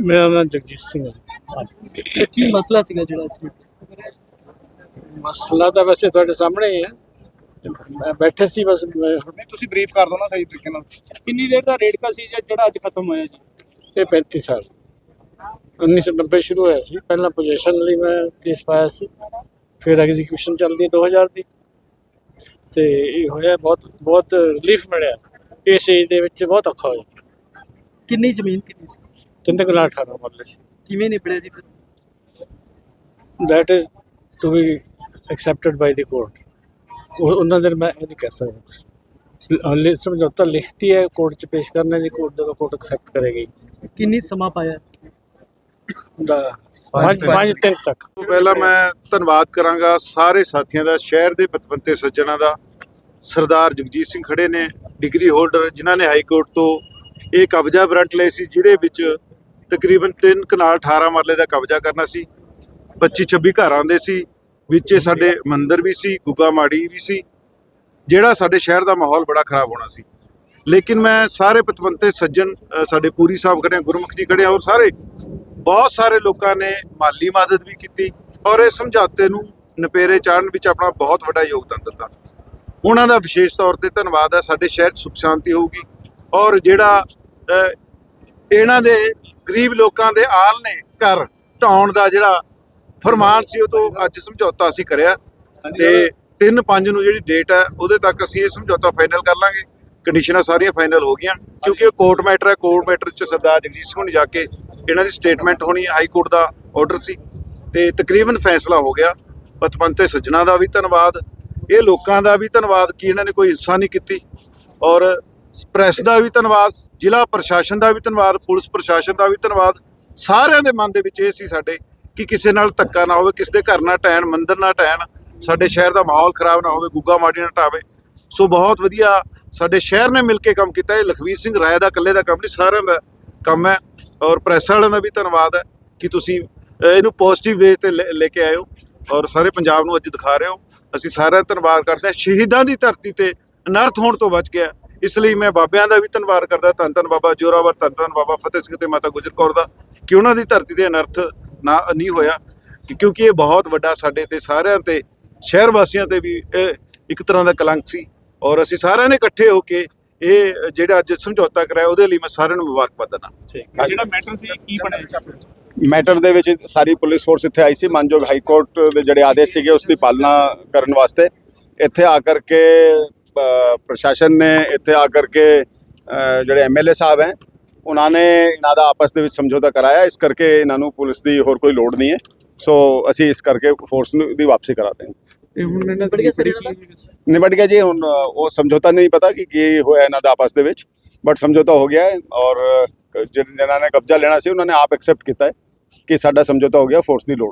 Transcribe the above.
ਮੇਰਾ ਨਾਮ ਜਗਜੀਤ ਸਿੰਘ ਹੈ ਤੇ ਕੀ ਮਸਲਾ ਸੀਗਾ ਜਿਹੜਾ ਇਸ ਵਿੱਚ? ਮਸਲਾ ਤਾਂ ਵੈਸੇ ਤੁਹਾਡੇ ਸਾਹਮਣੇ ਹੀ ਹੈ। ਮੈਂ ਬੈਠੇ ਸੀ ਬਸ ਮੈਂ- ਨਹੀਂ ਤੁਸੀਂ ਬਰੀਫ ਕਰ ਦਿਓ ਨਾ ਸਹੀ ਤਰੀਕੇ ਨਾਲ। ਕਿੰਨੀ ਦੇਰ ਦਾ ਰੇੜਕਾ ਸੀ ਜਾਂ ਜਿਹੜਾ ਅੱਜ ਖਤਮ ਹੋਇਆ ਜੀ? ਇਹ 35 ਸਾਲ। 1990 ਸ਼ੁਰੂ ਹੋਇਆ ਸੀ। ਪਹਿਲਾਂ ਪੋਜੀਸ਼ਨ ਲਈ ਮੈਂ ਕੇਸ ਪਾਇਆ ਸੀ। ਫਿਰ ਐਗਜ਼ੀਕਿਊਸ਼ਨ ਚੱਲਦੀ ਹੈ 2000 ਦੀ। ਤੇ ਇਹ ਹੋਇਆ ਬਹੁਤ ਬਹੁਤ ਰਿਲੀਫ ਮਿਲਿਆ। ਇਸ ਏਜ ਦੇ ਵਿੱਚ ਬਹੁਤ ਔਖਾ ਹੋਇਆ। ਕਿੰਨੀ ਜ਼ਮੀਨ ਕਿੰਨੀ ਸੀ? ਤਿੰਨ ਕੁ ਲੱਖ 18 ਮਰਲੇ ਸੀ। ਕਿਵੇਂ ਨਿਬੜਿਆ ਜੀ ਫਿਰ? That is to be accepted by the court. ਉਹ- ਉਹਨਾਂ ਦੇ ਮੈਂ ਇਹ ਨਹੀਂ ਕਹਿ ਸਕਦਾ ਹਲੇ ਸਮਝੌਤਾ ਲਿਖਤੀ ਹੈ ਕੋਰਟ 'ਚ ਪੇਸ਼ ਕਰਨਾ ਜੀ ਕੋਰਟ ਜਦੋਂ ਕੋਰਟ ਐਕਸੈਪਟ ਕਰੇਗੀ। ਕਿੰਨੀ ਸਮਾਂ ਪਾਇਆ? ਦਾ ਪੰਜ ਪੰਜ ਤਿੰਨ ਤੱਕ। ਤੋਂ ਪਹਿਲਾਂ ਮੈਂ ਧੰਨਵਾਦ ਕਰਾਂਗਾ ਸਾਰੇ ਸਾਥੀਆਂ ਦਾ ਸ਼ਹਿਰ ਦੇ ਪਤਵੰਤੇ ਸੱਜਣਾ ਦਾ। ਸਰਦਾਰ ਜਗਜੀਤ ਸਿੰਘ ਖੜੇ ਨੇ ਡਿਗਰੀ ਹੋਲਡਰ ਜਿਨ੍ਹਾਂ ਨੇ ਹਾਈ ਕੋਰਟ ਤੋਂ ਇਹ ਕਬਜ਼ਾ ਵਾਰੰਟ ਲਏ ਸੀ ਜਿਹਦੇ ਵਿੱਚ ਤਕਰੀਬਨ 3 ਕਨਾਲ 18 ਮਰਲੇ ਦਾ ਕਬਜ਼ਾ ਕਰਨਾ ਸੀ। 25 26 ਘਰ ਆਉਂਦੇ ਸੀ। ਵਿੱਚ ਸਾਡੇ ਮੰਦਿਰ ਵੀ ਸੀ, ਗੁੱਗਾ ਮਾੜੀ ਵੀ ਸੀ, ਜਿਹੜਾ ਸਾਡੇ ਸ਼ਹਿਰ ਦਾ ਮਾਹੌਲ ਬੜਾ ਖਰਾਬ ਹੋਣਾ ਸੀ। ਲੇਕਿਨ ਮੈਂ ਸਾਰੇ ਪਤਵੰਤੇ, ਸੱਜਣ ਸਾਡੇ ਪੂਰੀ ਸਾਹਿਬ ਖੜੇ ਗੁਰਮੁਖ ਜੀ ਖੜੇ ਔਰ ਸਾਰੇ, ਬਹੁਤ ਸਾਰੇ ਲੋਕਾਂ ਨੇ ਮਾਲੀ ਮਦਦ ਵੀ ਕੀਤੀ ਔਰ ਇਹ ਸਮਝੌਤੇ ਨੂੰ ਨਪੇਰੇ ਚਾੜਨ ਵਿੱਚ ਆਪਣਾ ਬਹੁਤ ਵੱਡਾ ਯੋਗਦਾਨ ਦਿੱਤਾ। ਉਹਨਾਂ ਦਾ ਵਿਸ਼ੇਸ਼ ਤੌਰ ਤੇ ਧੰਨਵਾਦ ਹੈ ਸਾਡੇ ਸ਼ਹਿਰ 'ਚ ਸੁਖ ਸ਼ਾਂਤੀ ਹੋਊਗੀ ਔਰ ਜਿਹੜਾ ਇਹਨਾਂ ਦੇ ਗਰੀਬ ਲੋਕਾਂ ਦੇ ਆਲ ਨੇ ਘਰ ਢਾਉਣ ਦਾ ਜਿਹੜਾ ਫਰਮਾਨ ਸੀ ਉਹ ਤੋਂ ਅੱਜ ਸਮਝੌਤਾ ਅਸੀਂ ਕਰਿਆ। ਤੇ 3-5 ਨੂੰ ਜਿਹੜੀ ਡੇਟ ਹੈ ਉਹਦੇ ਤੱਕ ਅਸੀਂ ਇਹ ਸਮਝੌਤਾ ਫਾਈਨਲ ਕਰ ਲਾਂਗੇ। ਕੰਡੀਸ਼ਨਾਂ ਸਾਰੀਆਂ ਫਾਈਨਲ ਹੋ ਗਈਆਂ ਕਿਉਂਕਿ ਇਹ ਕੋਰਟ ਮੈਟਰ ਹੈ ਕੋਰਟ ਮੈਟਰ 'ਚ ਸਰਦਾਰ ਜਗਜੀਤ ਸਿੰਘ ਨੂੰ ਜਾ ਕੇ ਇਹਨਾਂ ਦੀ ਸਟੇਟਮੈਂਟ ਹੋਣੀ ਹੈ ਹਾਈ ਕੋਰਟ ਦਾ ਆਰਡਰ ਸੀ। ਤੇ ਤਕਰੀਬਨ ਫੈਸਲਾ ਹੋ ਗਿਆ। ਪਤਵੰਤੇ ਸੱਜਣਾ ਦਾ ਵੀ ਧੰਨਵਾਦ ਇਹ ਲੋਕਾਂ ਦਾ ਵੀ ਧੰਨਵਾਦ ਕਿ ਇਹਨਾਂ ਨੇ ਕੋਈ ਹਿੱਸਾ ਨਹੀਂ ਕੀਤੀ। ਔਰ ਪ੍ਰੈਸ ਦਾ ਵੀ ਧੰਨਵਾਦ, ਜ਼ਿਲ੍ਹਾ ਪ੍ਰਸ਼ਾਸਨ ਦਾ ਵੀ ਧੰਨਵਾਦ, ਪੁਲਿਸ ਪ੍ਰਸ਼ਾਸਨ ਦਾ ਵੀ ਧੰਨਵਾਦ। ਸਾਰਿਆਂ ਦੇ ਮਨ ਦੇ ਵਿੱਚ ਇਹ ਸੀ ਸਾਡੇ ਕਿ ਕਿਸੇ ਨਾਲ ਧੱਕਾ ਨਾ ਹੋਵੇ, ਕਿਸੇ ਦੇ ਘਰ ਨਾ ਟੈਣ ਮੰਦਰ ਨਾ ਟੈਣ ਸਾਡੇ ਸ਼ਹਿਰ ਦਾ ਮਾਹੌਲ ਖਰਾਬ ਨਾ ਹੋਵੇ, ਗੁੱਗਾ ਮਾੜੀ ਨਾ ਟਾਵੇ। ਸੋ ਬਹੁਤ ਵਧੀਆ ਸਾਡੇ ਸ਼ਹਿਰ ਨੇ ਮਿਲ ਕੇ ਕੰਮ ਕੀਤਾ, ਇਹ ਲਖਵੀਰ ਸਿੰਘ ਰਾਏ ਦਾ ਇਕੱਲੇ ਦਾ ਕੰਮ ਨਹੀਂ, ਸਾਰਿਆਂ ਦਾ ਕੰਮ ਹੈ। ਔਰ ਪ੍ਰੈਸ ਵਾਲਿਆਂ ਦਾ ਵੀ ਧੰਨਵਾਦ ਹੈ ਕਿ ਤੁਸੀਂ ਇਹਨੂੰ ਪੋਜ਼ਿਟਿਵ ਵੇ ਤੇ ਲੈ ਲੈ ਕੇ ਆਏ ਹੋ। ਔਰ ਸਾਰੇ ਪੰਜਾਬ ਨੂੰ ਅੱਜ ਦਿਖਾ ਰਹੇ ਹੋ। ਅਸੀਂ ਸਾਰਿਆਂ ਦਾ ਧੰਨਵਾਦ ਕਰਦੇ ਹਾਂ। ਸ਼ਹੀਦਾਂ ਦੀ ਧਰਤੀ ਤੇ ਅਨਰਥ ਹੋਣ ਤੋਂ ਬਚ ਗਿਆ। ਇਸ ਲਈ ਮੈਂ ਬਾਬਿਆਂ ਦਾ ਵੀ ਧੰਨਵਾਦ ਕਰਦਾ ਧੰਨ ਧੰਨ ਬਾਬਾ ਜੋਰਾਵਰ ਧੰਨ ਧੰਨ ਬਾਬਾ ਫਤਿਹ ਸਿੰਘ ਤੇ ਮਾਤਾ ਗੁਜਰ ਕੌਰ ਦਾ ਕਿ ਉਹਨਾਂ ਦੀ ਧਰਤੀ ਤੇ ਅਨਰਥ ਨਾ ਨਹੀਂ ਹੋਇਆ ਕਿ- ਕਿਉਂਕਿ ਇਹ ਬਹੁਤ ਵੱਡਾ ਸਾਡੇ ਤੇ ਸਾਰਿਆਂ ਤੇ ਸ਼ਹਿਰ ਵਾਸੀਆਂ ਤੇ ਵੀ ਇਹ ਇੱਕ ਤਰ੍ਹਾਂ ਦਾ ਕਲੰਕ ਸੀ। ਔਰ ਅਸੀਂ ਸਾਰਿਆਂ ਨੇ ਇਕੱਠੇ ਹੋ ਕੇ ਇਹ ਜਿਹੜਾ ਅੱਜ ਸਮਝੌਤਾ ਕਰਾਇਆ ਉਹਦੇ ਲਈ ਮੈਂ ਸਾਰਿਆਂ ਨੂੰ ਮੁਬਾਰਕਬਾਦ ਦਿੰਦਾ। ਜਿਹੜਾ ਮੈਟਰ ਸੀ ਕੀ ਬਣਿਆ ਮੈਟਰ ਦੇ ਵਿੱਚ ਸਾਰੀ ਪੁਲਿਸ ਫੋਰਸ ਇੱਥੇ ਆਈ ਸੀ ਮਾਨਯੋਗ ਹਾਈ ਕੋਰਟ ਦੇ ਜਿਹੜੇ ਆਦੇਸ਼ ਸੀਗੇ ਉਸ ਦੀ ਪਾਲਣਾ ਕਰਨ ਵਾਸਤੇ। ਇੱਥੇ ਆ ਕਰਕੇ ਪ੍ਰਸ਼ਾਸਨ ਨੇ ਇੱਥੇ ਆ ਕਰਕੇ ਜਿਹੜੇ ਐਮਐਲਏ ਸਾਹਿਬ ਹੈ ਉਹਨਾਂ ਨੇ ਇਹਨਾਂ ਦਾ ਆਪਸ ਦੇ ਵਿੱਚ ਸਮਝੌਤਾ ਕਰਾਇਆ। ਇਸ ਕਰਕੇ ਇਹਨਾਂ ਨੂੰ ਪੁਲਿਸ ਦੀ ਹੋਰ ਕੋਈ ਲੋੜ ਨਹੀਂ ਹੈ। ਸੋ ਅਸੀਂ ਇਸ ਕਰਕੇ ਫੋਰਸ ਨੂੰ ਦੀ ਵਾਪਸੀ ਸਰ ਇਹਨਾਂ ਦਾ? ਨਿਬਟ ਗਿਆ ਜੀ ਹੁਣ ਉਹ ਸਮਝੌਤਾ ਨਹੀਂ ਪਤਾ ਕਿ ਕੀ ਹੋਇਆ ਇਹਨਾਂ ਦਾ ਆਪਸ ਦੇ ਵਿੱਚ ਬਟ ਸਮਝੌਤਾ ਹੋ ਗਿਆ ਹੈ ਔਰ ਜਿਨ੍ਹਾਂ ਨੇ ਕਬਜ਼ਾ ਲੈਣਾ ਸੀ ਉਹਨਾਂ ਨੇ ਆਪ ਐਕਸੈਪਟ ਕੀਤਾ ਹੈ ਕਿ ਸਾਡਾ ਸਮਝੌਤਾ ਹੋ ਗਿਆ ਫੋਰਸ ਦੀ ਲੋੜ